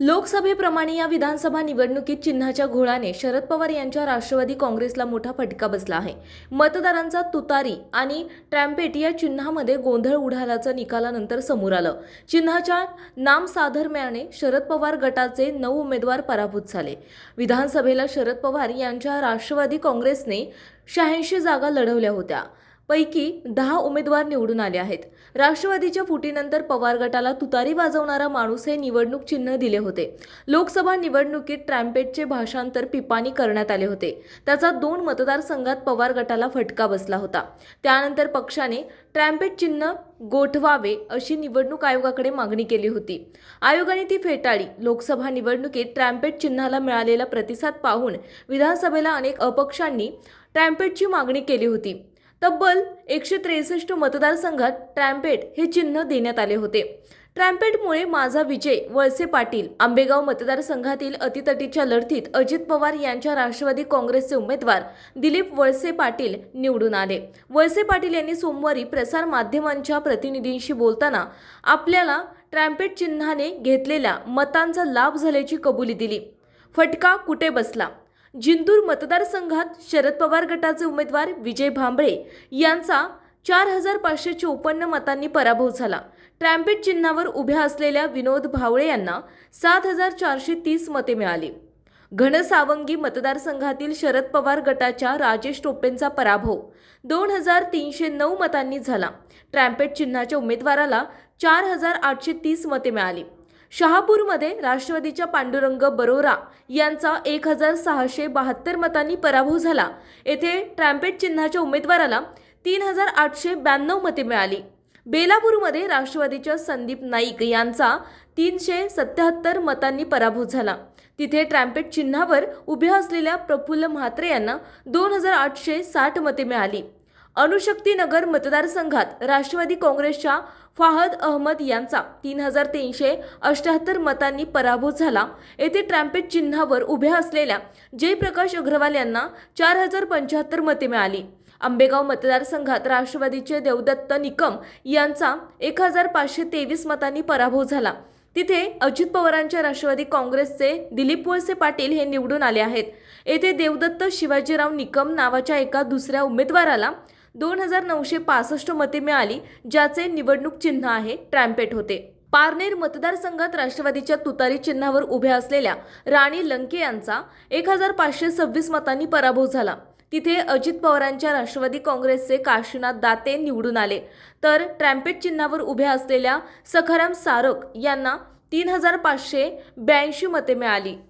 लोकसभेप्रमाणे या विधानसभा निवडणुकीत चिन्हाच्या घोळाने शरद पवार यांच्या राष्ट्रवादी काँग्रेसला मोठा फटका बसला आहे. मतदारांचा तुतारी आणि ट्रॅम्पेट या चिन्हामध्ये गोंधळ उडाल्याचं निकालानंतर समोर आलं. चिन्हाच्या नामसाधर्म्याने शरद पवार गटाचे नऊ उमेदवार पराभूत झाले. विधानसभेला शरद पवार यांच्या राष्ट्रवादी काँग्रेसने शहाऐंशी जागा लढवल्या होत्या. पैकी दहा उमेदवार निवडून आले आहेत. राष्ट्रवादीच्या फुटीनंतर पवार गटाला तुतारी वाजवणारा माणूस हे निवडणूक चिन्ह दिले होते. लोकसभा निवडणुकीत ट्रॅम्पेटचे भाषांतर पिपाणी करण्यात आले होते. त्याचा दोन मतदारसंघात पवार गटाला फटका बसला होता. त्यानंतर पक्षाने ट्रॅम्पेट चिन्ह गोठवावे अशी निवडणूक आयोगाकडे मागणी केली होती. आयोगाने ती फेटाळली. लोकसभा निवडणुकीत ट्रॅम्पेट चिन्हाला मिळालेला प्रतिसाद पाहून विधानसभेला अनेक अपक्षांनी ट्रॅम्पेटची मागणी केली होती. तब्बल एकशे त्रेसष्ट मतदारसंघात ट्रॅम्पेट हे चिन्ह देण्यात आले होते. ट्रॅम्पेटमुळे माझा विजय वळसे पाटील आंबेगाव मतदारसंघातील अतितटीच्या लढतीत अजित पवार यांच्या राष्ट्रवादी काँग्रेसचे उमेदवार दिलीप वळसे पाटील निवडून आले. वळसे पाटील यांनी सोमवारी प्रसार माध्यमांच्या प्रतिनिधींशी बोलताना आपल्याला ट्रॅम्पेट चिन्हाने घेतलेल्या मतांचा लाभ झाल्याची कबुली दिली. फटका कुठे बसला? जिंतूर मतदारसंघात शरद पवार गटाचे उमेदवार विजय भांबळे यांचा चार हजार पाचशे चोपन्न मतांनी पराभव झाला. ट्रॅम्पेट चिन्हावर उभ्या असलेल्या विनोद भावळे यांना सात हजार चारशे तीस मते मिळाली. घनसावंगी मतदारसंघातील शरद पवार गटाच्या राजेश टोपेंचा पराभव दोन हजार तीनशे नऊ मतांनी झाला. ट्रॅम्पेट चिन्हाच्या उमेदवाराला चार हजार आठशे तीस मते मिळाली. शहापूरमध्ये राष्ट्रवादीच्या पांडुरंग बरोरा यांचा एक हजार सहाशे बहात्तर मतांनी पराभव झाला. येथे ट्रॅम्पेट चिन्हाच्या उमेदवाराला तीन हजार आठशे ब्याण्णव मते मिळाली. बेलापूरमध्ये राष्ट्रवादीच्या संदीप नाईक यांचा तीनशे सत्याहत्तर मतांनी पराभव झाला. तिथे ट्रॅम्पेट चिन्हावर उभ्या असलेल्या प्रफुल्ल म्हात्रे यांना दोन हजार आठशे साठ मते मिळाली. अणुशक्तीनगर मतदारसंघात राष्ट्रवादी काँग्रेसच्या फाहद अहमद यांचा तीन हजार तीनशे अष्ट्याहत्तर मतांनी पराभव झाला. येथे ट्रॅम्पेट चिन्हावर उभ्या असलेल्या जयप्रकाश अग्रवाल यांना चार हजार पंच्याहत्तर मते मिळाली. आंबेगाव मतदारसंघात राष्ट्रवादीचे देवदत्त निकम यांचा एक हजार पाचशे तेवीस मतांनी पराभव झाला. तिथे अजित पवारांच्या राष्ट्रवादी काँग्रेसचे दिलीप वळसे पाटील हे निवडून आले आहेत. येथे देवदत्त शिवाजीराव निकम नावाच्या एका दुसऱ्या उमेदवाराला दोन हजार नऊशे पासष्ट मते मिळाली ज्याचे निवडणूक चिन्ह आहे ट्रॅम्पेट होते. पारनेर मतदारसंघात राष्ट्रवादीच्या तुतारी चिन्हावर उभ्या असलेल्या राणी लंके यांचा एक हजार पाचशे सव्वीस मतांनी पराभव झाला. तिथे अजित पवारांच्या राष्ट्रवादी काँग्रेसचे काशीनाथ दाते निवडून आले. तर ट्रॅम्पेट चिन्हावर उभ्या असलेल्या सखाराम सारक यांना तीन हजार पाचशे ब्याऐंशी मते मिळाली.